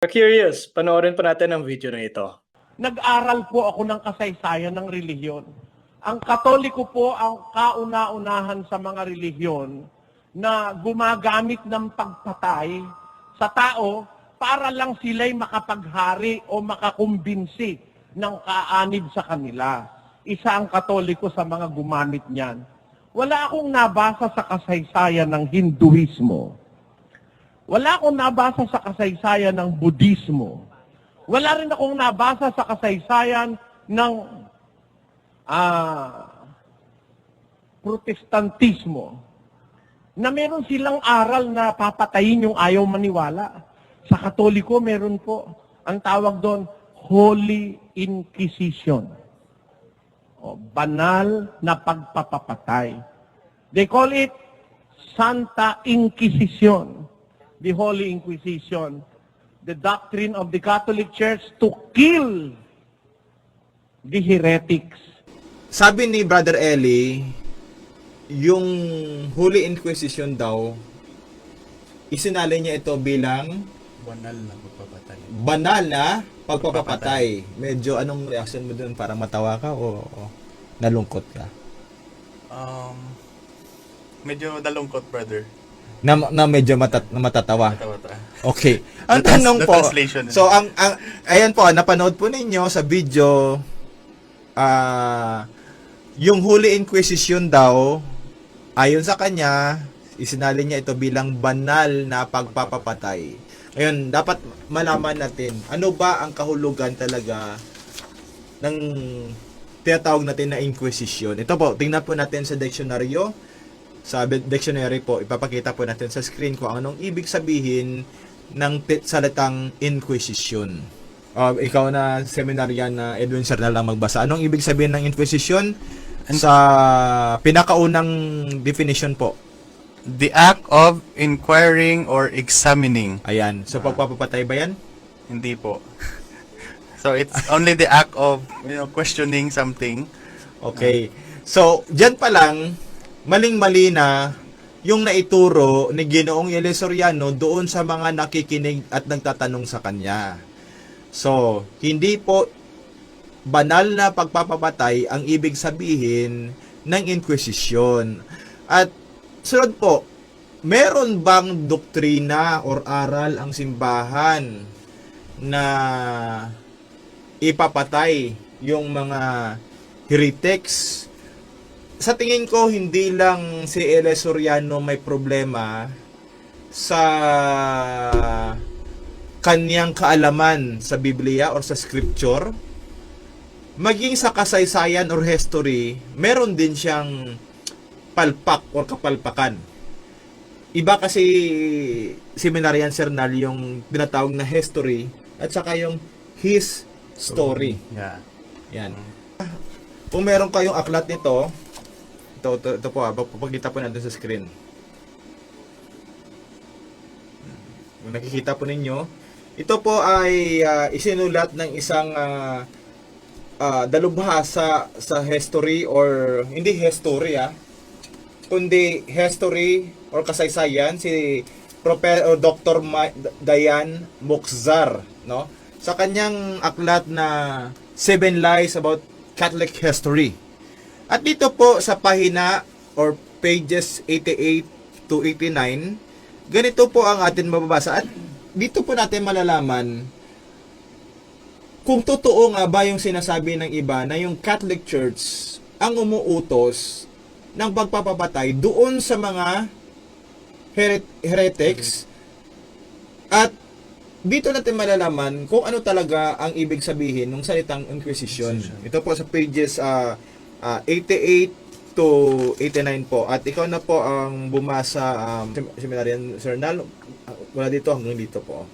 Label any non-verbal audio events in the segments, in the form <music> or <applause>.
Curious, panoorin po natin ang video na ito. Nag-aral po ako ng kasaysayan ng relihiyon. Ang katoliko po ang kauna-unahan sa mga relihiyon na gumagamit ng pagpatay sa tao para lang sila'y makapaghari o makakumbinsi ng kaanib sa kanila. Isa ang katoliko sa mga gumamit niyan. Wala akong nabasa sa kasaysayan ng Hinduismo. Wala akong nabasa sa kasaysayan ng Budismo. Wala rin akong nabasa sa kasaysayan ng ah, protestantismo na meron silang aral na papatayin yung ayaw maniwala. Sa katoliko, meron po. Ang tawag doon, Holy Inquisition. O, banal na pagpapapatay. They call it Santa Inquisition. The Holy Inquisition. The doctrine of the Catholic Church to kill the heretics. Sabi ni Brother Eli, yung Holy Inquisition daw, isinali niya ito bilang banal na pagpapatay. banal na pagpapapatay. Medyo anong reaction mo dun? Parang matawa ka o, o nalungkot ka? Um, medyo dalungkot, brother. Na, na medyo matat, na matatawa. Okay. <laughs> Ang The tanong po, so ang, ang ayan po, napanood po ninyo sa video ah yung Holy Inquisition daw ayon sa kanya isinali niya ito bilang banal na pagpapapatay. Ngayon, dapat malaman natin ano ba ang kahulugan talaga ng tinatawag natin na Inquisition. Ito po, tingnan po natin sa diksyonaryo. Sa dictionary po, ipapakita po natin sa screen kung anong ibig sabihin ng salitang Inquisition. Uh, ikaw na seminaryan na Edwin Sernal lang magbasa. Anong ibig sabihin ng Inquisition? Sa pinakaunang definition po. The act of inquiring or examining. Ayan. So, pagpapatay ba yan? Hindi po. <laughs> so it's only the act of, you know, questioning something. Okay. So, dyan pa lang, maling-mali na yung naituro ni Ginoong Elesoriano doon sa mga nakikinig at nagtatanong sa kanya. So, hindi po banal na pagpapapatay ang ibig sabihin ng Inquisition. At sunod po, meron bang doktrina or aral ang simbahan na ipapatay yung mga heretics sa tingin ko hindi lang si Ele Soriano may problema sa kanyang kaalaman sa Biblia or sa scripture. Maging sa kasaysayan or history meron din siyang palpak or kapalpakan. Iba kasi seminarian Sernal yung tinatawag na history at saka yung his story. Yeah. yan. Kung meron kayong aklat nito ito, ito, ito po, ah, papakita po natin sa screen. Kung nakikita po ninyo, ito po ay ah, isinulat ng isang uh, dalubhasa sa history or hindi history ah, kundi history or kasaysayan si Profe or Dr. Ma- Dayan Mokhzar, no? Sa kanyang aklat na Seven Lies About Catholic History. At dito po sa pahina or pages 88 to 89, ganito po ang atin mababasa. At dito po natin malalaman kung totoo nga ba yung sinasabi ng iba na yung Catholic Church ang umuutos ng pagpapapatay doon sa mga heret- heretics at dito natin malalaman kung ano talaga ang ibig sabihin ng salitang Inquisition. Ito po sa pages ah, ah, 88 to 89 po. At ikaw na po ang bumasa, um, sem- seminarian Sir Nal. Ah, Wala dito hanggang dito po.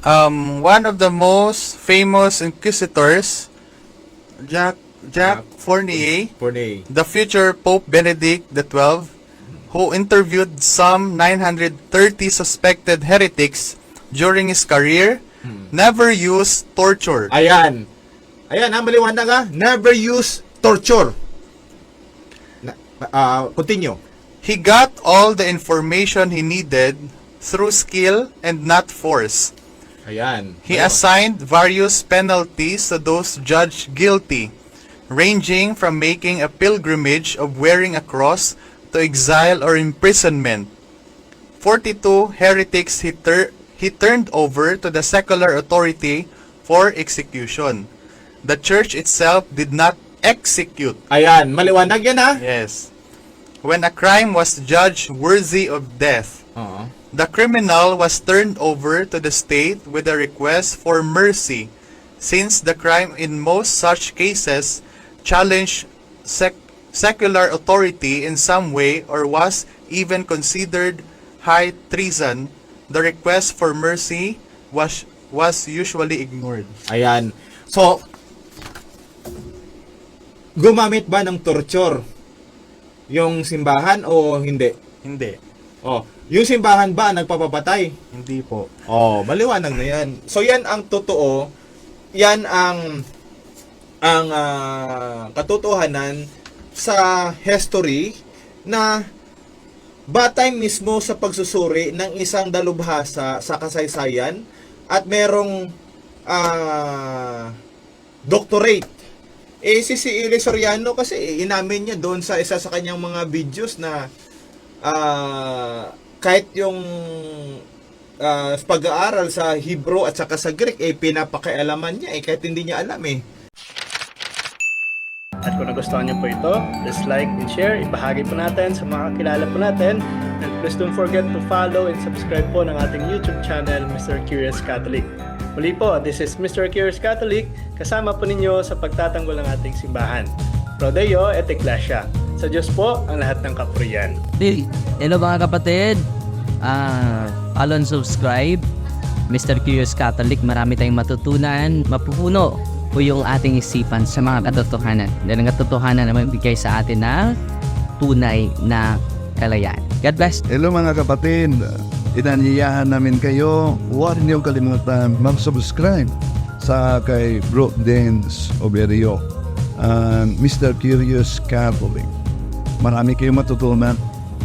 Um, one of the most famous inquisitors, Jack Jack Fournier, Pornay. the future Pope Benedict XII, who interviewed some 930 suspected heretics during his career, never used torture. Ayan. Ayan, ha, maliwanag ha. Never use torture. Ah, continue. He got all the information he needed through skill and not force. Ayan. He assigned various penalties to those judged guilty, ranging from making a pilgrimage of wearing a cross to exile or imprisonment. 42 heretics he, tur- he turned over to the secular authority for execution. The church itself did not execute. Ayan, maliwanag yan ha. Yes. When a crime was judged worthy of death, Oo. the criminal was turned over to the state with a request for mercy, since the crime in most such cases challenged sec- secular authority in some way or was even considered high treason. The request for mercy was was usually ignored. Ayan. So, gumamit ba ng torture yung simbahan o hindi? Hindi. Oh, yung simbahan ba nagpapapatay? Hindi po. Oh, maliwanag na 'yan. So 'yan ang totoo. 'Yan ang ang ah, katotohanan sa history na batay mismo sa pagsusuri ng isang dalubhasa sa kasaysayan at merong ah, doctorate. Eh si si Ili Soriano kasi inamin niya doon sa isa sa kanyang mga videos na ah, kahit yung ah, pag-aaral sa Hebrew at saka sa Greek eh pinapakialaman niya eh kahit hindi niya alam eh. At kung nagustuhan niyo po ito, please like and share. Ibahagi po natin sa mga kakilala po natin. And please don't forget to follow and subscribe po ng ating YouTube channel, Mr. Curious Catholic. Muli po, this is Mr. Curious Catholic, kasama po ninyo sa pagtatanggol ng ating simbahan. Prodeo et Ecclesia. Sa Diyos po ang lahat ng kapurian. Hello mga kapatid. Ah, follow and subscribe. Mr. Curious Catholic, marami tayong matutunan, mapupuno po yung ating isipan sa mga katotohanan. Dahil ang katotohanan na magbigay sa atin ng tunay na kalayaan. God bless. Hello mga kapatid, inanyayahan namin kayo, huwag niyong kalimutan mag-subscribe sa kay Bro Dance Oberio, ang Mr. Curious Catholic. Marami kayong matutunan